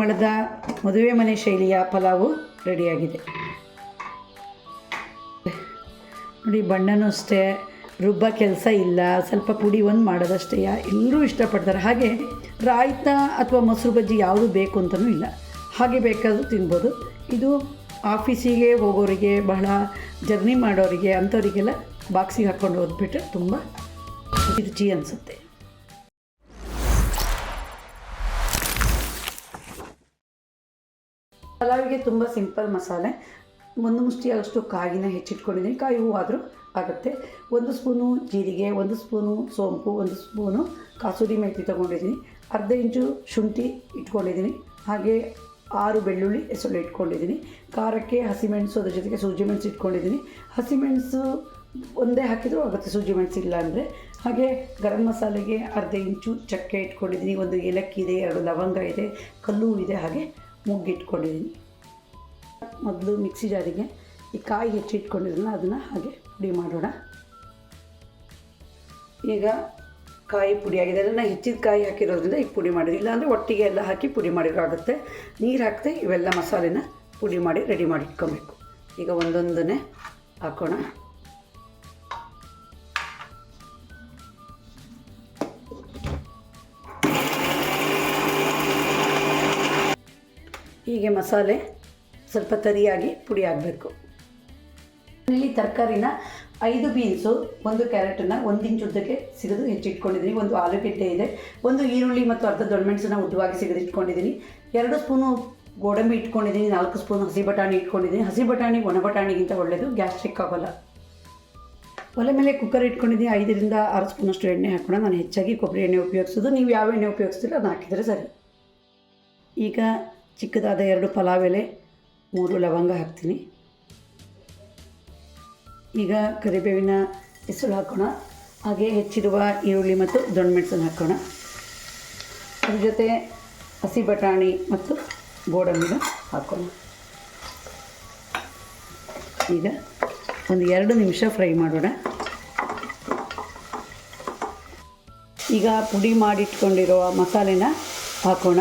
ಮಳದ ಮದುವೆ ಮನೆ ಶೈಲಿಯ ಪಲಾವು ರೆಡಿಯಾಗಿದೆ. ನೋಡಿ, ಬಣ್ಣನೂ ಅಷ್ಟೇ, ರುಬ್ಬ ಕೆಲಸ ಇಲ್ಲ, ಸ್ವಲ್ಪ ಪುಡಿ ಒಂದು ಮಾಡೋದಷ್ಟೇ, ಎಲ್ಲರೂ ಇಷ್ಟಪಡ್ತಾರೆ. ಹಾಗೆ ರಾಯ್ತ ಅಥವಾ ಮೊಸರು ಬಜ್ಜಿ ಯಾವುದು ಬೇಕು ಅಂತಲೂ ಇಲ್ಲ. ಹಾಗೆ ಬೇಕಾದರೂ ತಿನ್ಬೋದು. ಇದು ಆಫೀಸಿಗೆ ಹೋಗೋರಿಗೆ, ಬಹಳ ಜರ್ನಿ ಮಾಡೋರಿಗೆ, ಅಂಥವರಿಗೆಲ್ಲ ಬಾಕ್ಸಿಗೆ ಹಾಕ್ಕೊಂಡು ಹೋದ್ಬಿಟ್ರೆ ತುಂಬ ರುಚಿ ಅನಿಸುತ್ತೆ. ಪಲಾವಿಗೆ ತುಂಬ ಸಿಂಪಲ್ ಮಸಾಲೆ, ಒಂದು ಮುಷ್ಟಿಯಷ್ಟು ಕಾಯಿನ ಹೆಚ್ಚಿಟ್ಕೊಂಡಿದ್ದೀನಿ, ಕಾಯಿ ಹೂವಾದರೂ ಆಗುತ್ತೆ. ಒಂದು ಸ್ಪೂನು ಜೀರಿಗೆ, ಒಂದು ಸ್ಪೂನು ಸೋಂಪು, ಒಂದು ಸ್ಪೂನು ಕಾಸೂರಿ ಮೆಥಿ ತೊಗೊಂಡಿದ್ದೀನಿ. ಅರ್ಧ ಇಂಚು ಶುಂಠಿ ಇಟ್ಕೊಂಡಿದ್ದೀನಿ. ಹಾಗೆ ಆರು ಬೆಳ್ಳುಳ್ಳಿ ಹೆಸರು ಇಟ್ಕೊಂಡಿದ್ದೀನಿ. ಖಾರಕ್ಕೆ ಹಸಿಮೆಣಸು, ಅದ್ರ ಜೊತೆಗೆ ಸೂಜಿ ಮೆಣಸು ಇಟ್ಕೊಂಡಿದ್ದೀನಿ. ಹಸಿಮೆಣಸು ಒಂದೇ ಹಾಕಿದರೂ ಆಗುತ್ತೆ ಸೂಜಿ ಮೆಣಸು ಇಲ್ಲ ಅಂದರೆ. ಹಾಗೆ ಗರಂ ಮಸಾಲೆಗೆ ಅರ್ಧ ಇಂಚು ಚಕ್ಕೆ ಇಟ್ಕೊಂಡಿದ್ದೀನಿ. ಒಂದು ಏಲಕ್ಕಿ ಇದೆ, ಎರಡು ಲವಂಗ ಇದೆ, ಕಲ್ಲು ಇದೆ, ಹಾಗೆ ಮುಗ್ಗಿಟ್ಕೊಂಡಿದ್ದೀನಿ ಮೊದಲು ಮಿಕ್ಸಿ ಜಾರಿಗೆ ಈ ಕಾಯಿ ಹೆಚ್ಚಿಟ್ಕೊಂಡಿರಲ್ಲ ಅದನ್ನು ಹಾಗೆ ಪುಡಿ ಮಾಡೋಣ. ಈಗ ಕಾಯಿ ಪುಡಿ ಆಗಿದೆ. ಅದನ್ನು ಹೆಚ್ಚಿದ ಕಾಯಿ ಹಾಕಿರೋದ್ರಿಂದ ಈಗ ಪುಡಿ ಮಾಡಿದ್ವಿ. ಇಲ್ಲಾಂದರೆ ಒಟ್ಟಿಗೆ ಎಲ್ಲ ಹಾಕಿ ಪುಡಿ ಮಾಡಿರೋಗುತ್ತೆ ನೀರು ಹಾಕ್ತೆ ಇವೆಲ್ಲ ಮಸಾಲೆನ ಪುಡಿ ಮಾಡಿ ರೆಡಿ ಮಾಡಿ ಇಟ್ಕೊಬೇಕು. ಈಗ ಒಂದೊಂದನ್ನೇ ಹಾಕೋಣ. ಹೀಗೆ ಮಸಾಲೆ ಸ್ವಲ್ಪ ತರಿಯಾಗಿ ಪುಡಿ ಆಗಬೇಕು. ಇಲ್ಲಿ ತರಕಾರಿನ ಐದು ಬೀನ್ಸು, ಒಂದು ಕ್ಯಾರೆಟನ್ನು ಒಂದು ಇಂಚು ಉದ್ದಕ್ಕೆ ಸಿಗದು ಹೆಚ್ಚಿಟ್ಕೊಂಡಿದ್ದೀನಿ. ಒಂದು ಆಲೂಗೆಡ್ಡೆ ಇದೆ, ಒಂದು ಈರುಳ್ಳಿ ಮತ್ತು ಅರ್ಧ ದೊಣ್ಣಮೆಣಸನ್ನ ಉದ್ದವಾಗಿ ಸಿಗದಿಟ್ಕೊಂಡಿದ್ದೀನಿ ಎರಡು ಸ್ಪೂನು ಗೋಡಂಬಿ ಇಟ್ಕೊಂಡಿದ್ದೀನಿ, ನಾಲ್ಕು ಸ್ಪೂನ್ ಹಸಿ ಬಟಾಣಿ ಇಟ್ಕೊಂಡಿದ್ದೀನಿ. ಹಸಿ ಬಟಾಣಿ, ಒಣ ಬಟಾಣಿಗಿಂತ ಒಳ್ಳೆಯದು, ಗ್ಯಾಸ್ಟ್ರಿಕ್ ಆಗೋಲ್ಲ. ಒಲೆ ಮೇಲೆ ಕುಕ್ಕರ್ ಇಟ್ಕೊಂಡಿದ್ದೀನಿ, ಐದರಿಂದ ಆರು ಸ್ಪೂನಷ್ಟು ಎಣ್ಣೆ ಹಾಕೋಣ. ನಾನು ಹೆಚ್ಚಾಗಿ ಕೊಬ್ಬರಿ ಎಣ್ಣೆ ಉಪಯೋಗಿಸೋದು. ನೀವು ಯಾವ ಎಣ್ಣೆ ಉಪಯೋಗಿಸ್ತೀರೋ ಅದನ್ನ ಹಾಕಿದರೆ ಸರಿ. ಈಗ ಚಿಕ್ಕದಾದ ಎರಡು ಪಲಾವ್ ಎಲೆ ಮೂರು ಲವಂಗ ಹಾಕ್ತೀನಿ. ಈಗ ಕರಿಬೇವಿನ ಹೆಸರು ಹಾಕೋಣ. ಹಾಗೆ ಹೆಚ್ಚಿರುವ ಈರುಳ್ಳಿ ಮತ್ತು ದೊಣ್ಣಮೆಣಸನ್ನು ಹಾಕೋಣ. ಅದ್ರ ಜೊತೆ ಹಸಿ ಬಟಾಣಿ ಮತ್ತು ಗೋಡಂಬಿನ ಹಾಕೋಣ. ಈಗ ಒಂದು ಎರಡು ನಿಮಿಷ ಫ್ರೈ ಮಾಡೋಣ. ಈಗ ಪುಡಿ ಮಾಡಿಟ್ಕೊಂಡಿರೋ ಮಸಾಲೆನ ಹಾಕೋಣ.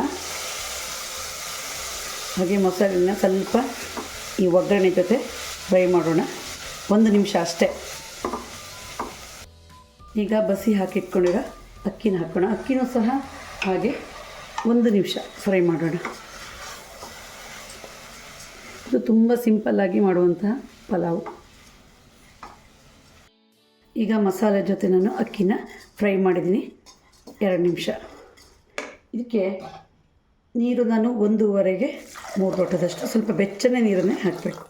ಹಾಗೆ ಮೊಸರನ್ನ ಸ್ವಲ್ಪ ಈ ಒಗ್ಗರಣೆ ಜೊತೆ ಫ್ರೈ ಮಾಡೋಣ. ಒಂದು ನಿಮಿಷ ಅಷ್ಟೇ. ಈಗ ಬಸಿ ಹಾಕಿಟ್ಕೊಂಡಿರೋ ಅಕ್ಕಿನ ಹಾಕೋಣ. ಅಕ್ಕಿನೂ ಸಹ ಹಾಗೆ ಒಂದು ನಿಮಿಷ ಫ್ರೈ ಮಾಡೋಣ. ಇದು ತುಂಬ ಸಿಂಪಲ್ಲಾಗಿ ಮಾಡುವಂತಹ ಪಲಾವು. ಈಗ ಮಸಾಲೆ ಜೊತೆ ನಾನು ಅಕ್ಕಿನ ಫ್ರೈ ಮಾಡಿದ್ದೀನಿ. ಎರಡು ನಿಮಿಷ. ಇದಕ್ಕೆ ನೀರು ನಾನು ಒಂದೂವರೆಗೆ ಮೂರು ಲೋಟದಷ್ಟು ಸ್ವಲ್ಪ ಬೆಚ್ಚನೆ ನೀರನ್ನೇ ಹಾಕಬೇಕು.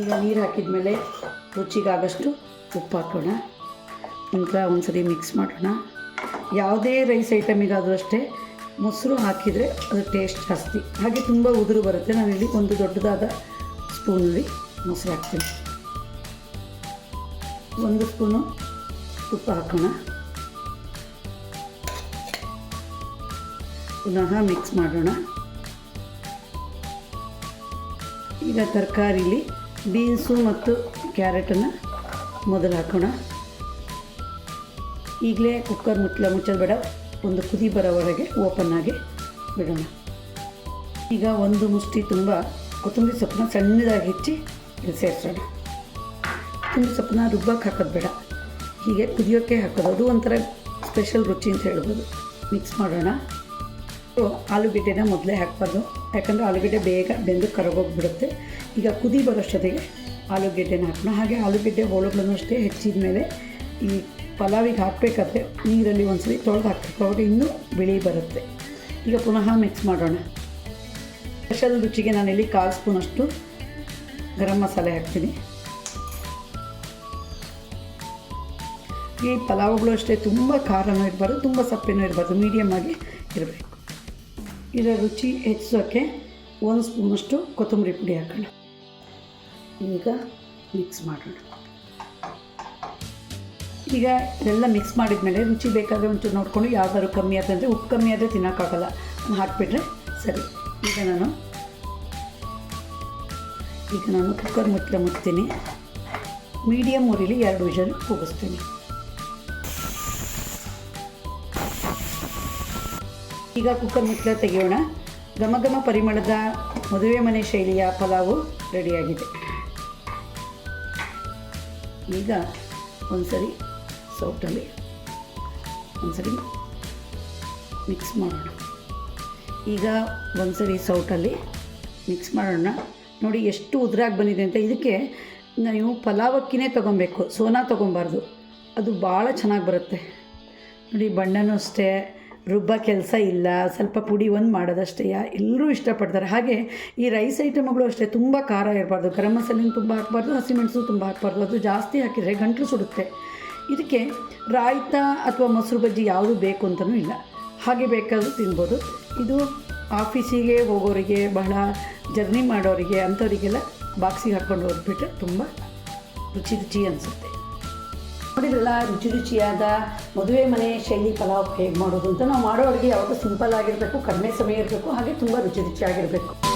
ಈಗ ನೀರು ಹಾಕಿದ ಮೇಲೆ ರುಚಿಗಾಗಷ್ಟು ಉಪ್ಪು ಹಾಕೋಣ. ನಂತರ ಒಂದ್ಸರಿ ಮಿಕ್ಸ್ ಮಾಡೋಣ. ಯಾವುದೇ ರೈಸ್ ಐಟಮಿಗಾದರೂ ಅಷ್ಟೇ ಮೊಸರು ಹಾಕಿದರೆ ಅದು ಟೇಸ್ಟ್ ಜಾಸ್ತಿ. ಹಾಗೆ ತುಂಬ ಉದುರು ಬರುತ್ತೆ. ನಾನಿಲ್ಲಿ ಒಂದು ದೊಡ್ಡದಾದ ಸ್ಪೂನಲ್ಲಿ ಮೊಸರು ಹಾಕ್ತೀನಿ. ಒಂದು ಸ್ಪೂನು ತುಪ್ಪ ಹಾಕೋಣ. ಪುನಃ ಮಿಕ್ಸ್ ಮಾಡೋಣ. ಈಗ ತರಕಾರಿಲಿ ಬೀನ್ಸು ಮತ್ತು ಕ್ಯಾರೆಟನ್ನು ಮೊದಲು ಹಾಕೋಣ ಈಗಲೇ ಕುಕ್ಕರ್ ಮುಚ್ಚಲ ಮುಚ್ಚಲು ಬೇಡ, ಒಂದು ಕುದಿ ಬರೋವರೆಗೆ ಓಪನ್ ಆಗಿ ಬಿಡೋಣ. ಈಗ ಒಂದು ಮುಷ್ಟಿ ತುಂಬ ಕೊತ್ತಂಬರಿ ಸೊಪ್ಪನ್ನ ಸಣ್ಣದಾಗಿ ಹೆಚ್ಚಿ ಸೇರಿಸೋಣ. ಕೊತ್ತಂಬರಿ ಸೊಪ್ಪನ್ನ ರುಬ್ಬಕ್ಕೆ ಹಾಕೋದು ಬೇಡ. ಹೀಗೆ ಕುದಿಯೋಕ್ಕೆ ಹಾಕೋದು. ಅದು ಒಂಥರ ಸ್ಪೆಷಲ್ ರುಚಿ ಅಂತ ಹೇಳ್ಬೋದು. ಮಿಕ್ಸ್ ಮಾಡೋಣ. ಆಲೂಗೆಡ್ಡೆನ ಮೊದಲೇ ಹಾಕ್ಬಾರ್ದು. ಯಾಕಂದರೆ ಆಲೂಗೆಡ್ಡೆ ಬೇಗ ಬೆಂದು ಕರಗೋಗ್ಬಿಡುತ್ತೆ. ಈಗ ಕುದಿ ಬರೋಷ್ಟೊತ್ತಿಗೆ ಆಲೂಗೆಡ್ಡೆನ ಹಾಕೋಣ ಹಾಗೆ ಆಲೂಗಡ್ಡೆ ಹೋಳುಗಳನ್ನು ಅಷ್ಟೇ ಹೆಚ್ಚಿದ ಮೇಲೆ ಈ ಪಲಾವಿಗೆ ಹಾಕಬೇಕಾದ್ರೆ ನೀರಲ್ಲಿ ಒಂದ್ಸರಿ ತೊಳೆದು ಹಾಕಬೇಕು. ಅವಾಗ ಇನ್ನೂ ಬಿಳಿ ಬರುತ್ತೆ. ಈಗ ಪುನಃ ಮಿಕ್ಸ್ ಮಾಡೋಣ. ಸ್ಪೆಷಲ್ ರುಚಿಗೆ ನಾನಿಲ್ಲಿ ಕಾಲು ಸ್ಪೂನಷ್ಟು ಗರಂ ಮಸಾಲೆ ಹಾಕ್ತೀನಿ. ಈ ಪಲಾವ್ಗಳು ಅಷ್ಟೇ ತುಂಬ ಖಾರನೂ ಇರಬಾರ್ದು, ತುಂಬ ಸಪ್ಪೆನೂ ಇರಬಾರ್ದು ಮೀಡಿಯಮ್ ಆಗಿ ಇರಬೇಕು. ಇದರ ರುಚಿ ಹೆಚ್ಚಿಸೋಕ್ಕೆ ಒಂದು ಸ್ಪೂನಷ್ಟು ಕೊತ್ತಂಬರಿ ಪುಡಿ ಹಾಕೋಣ. ಈಗ ಮಿಕ್ಸ್ ಮಾಡೋಣ. ಈಗ ಇದೆಲ್ಲ ಮಿಕ್ಸ್ ಮಾಡಿದ ಮೇಲೆ ರುಚಿ ಬೇಕಾದರೆ ಒಂಚೂರು ನೋಡಿಕೊಂಡು ಯಾವ್ದಾದ್ರು ಕಮ್ಮಿ ಆದಂದರೆ ಉಪ್ಪು ಕಮ್ಮಿ ಆದರೆ ತಿನ್ನೋಕ್ಕಾಗಲ್ಲ. ಹಾಕಿಬಿಟ್ರೆ ಸರಿ. ಈಗ ನಾನು ಈಗ ನಾನು ಕುಕ್ಕರ್ ಮುಚ್ಚಲ ಮುಟ್ತೀನಿ ಮೀಡಿಯಮ್ ಊರಿಲಿ ಎರಡು ವಿಷಲ್ ಕೂಗಿಸ್ತೀನಿ ಈಗ ಕುಕ್ಕರ್ ಮುಚ್ಚಲ ತೆಗೆಯೋಣ. ಘಮ ಘಮ ಪರಿಮಳದ ಮದುವೆ ಮನೆ ಶೈಲಿಯ ಪಲಾವು ರೆಡಿಯಾಗಿದೆ. ಈಗ ಒಂದ್ಸರಿ ಸೌಟಲ್ಲಿ ಒಂದ್ಸರಿ ಮಿಕ್ಸ್ ಮಾಡೋಣ. ಈಗ ಒಂದ್ಸರಿ ಸೌಟಲ್ಲಿ ಮಿಕ್ಸ್ ಮಾಡೋಣ. ನೋಡಿ ಎಷ್ಟು ಉದುರಾಗಿ ಬಂದಿದೆ ಅಂತ. ಇದಕ್ಕೆ ನೀವು ಪಲಾವಕ್ಕಿನೇ ತೊಗೊಬೇಕು. ಸೋನಾ ತೊಗೊಬಾರ್ದು. ಅದು ಭಾಳ ಚೆನ್ನಾಗಿ ಬರುತ್ತೆ. ನೋಡಿ ಬಣ್ಣನೂ ಅಷ್ಟೇ. ರುಬ್ಬ ಕೆಲಸ ಇಲ್ಲ, ಸ್ವಲ್ಪ ಪುಡಿ ಒಂದು ಮಾಡೋದಷ್ಟೇ ಎಲ್ಲರೂ ಇಷ್ಟಪಡ್ತಾರೆ. ಹಾಗೆ ಈ ರೈಸ್ ಐಟಮ್ಗಳು ಅಷ್ಟೇ ತುಂಬ ಖಾರ ಇರಬಾರ್ದು. ಗರಂ ಮಸಾಲೆನೂ ತುಂಬ ಹಾಕ್ಬಾರ್ದು ಹಸಿಮೆಣಸು ತುಂಬ ಹಾಕ್ಬಾರ್ದು. ಅದು ಜಾಸ್ತಿ ಹಾಕಿದರೆ ಗಂಟಲು ಸುಡುತ್ತೆ. ಇದಕ್ಕೆ ರಾಯ್ತ ಅಥವಾ ಮೊಸರು ಬಜ್ಜಿ ಯಾವುದು ಬೇಕು ಅಂತಲೂ ಇಲ್ಲ. ಹಾಗೆ ಬೇಕಾದರೂ ತಿನ್ಬೋದು. ಇದು ಆಫೀಸಿಗೆ ಹೋಗೋರಿಗೆ, ಬಹಳ ಜರ್ನಿ ಮಾಡೋರಿಗೆ, ಅಂಥವರಿಗೆಲ್ಲ ಬಾಕ್ಸಿಗೆ ಹಾಕ್ಕೊಂಡು ಹೋಗ್ಬಿಟ್ರೆ ತುಂಬ ರುಚಿ ರುಚಿ ಅನಿಸುತ್ತೆ. ನೋಡಿದ್ರಲ್ಲ, ರುಚಿ ರುಚಿಯಾದ ಮದುವೆ ಮನೆ ಶೈಲಿ ಪಲಾವ್ ಹೇಗೆ ಮಾಡೋದು ಅಂತ. ನಾವು ಮಾಡೋ ಅಡುಗೆ ಯಾವಾಗ ಸಿಂಪಲ್ ಆಗಿರಬೇಕು, ಕಡಿಮೆ ಸಮಯ ಇರಬೇಕು, ಹಾಗೆ ತುಂಬ ರುಚಿ ರುಚಿಯಾಗಿರಬೇಕು.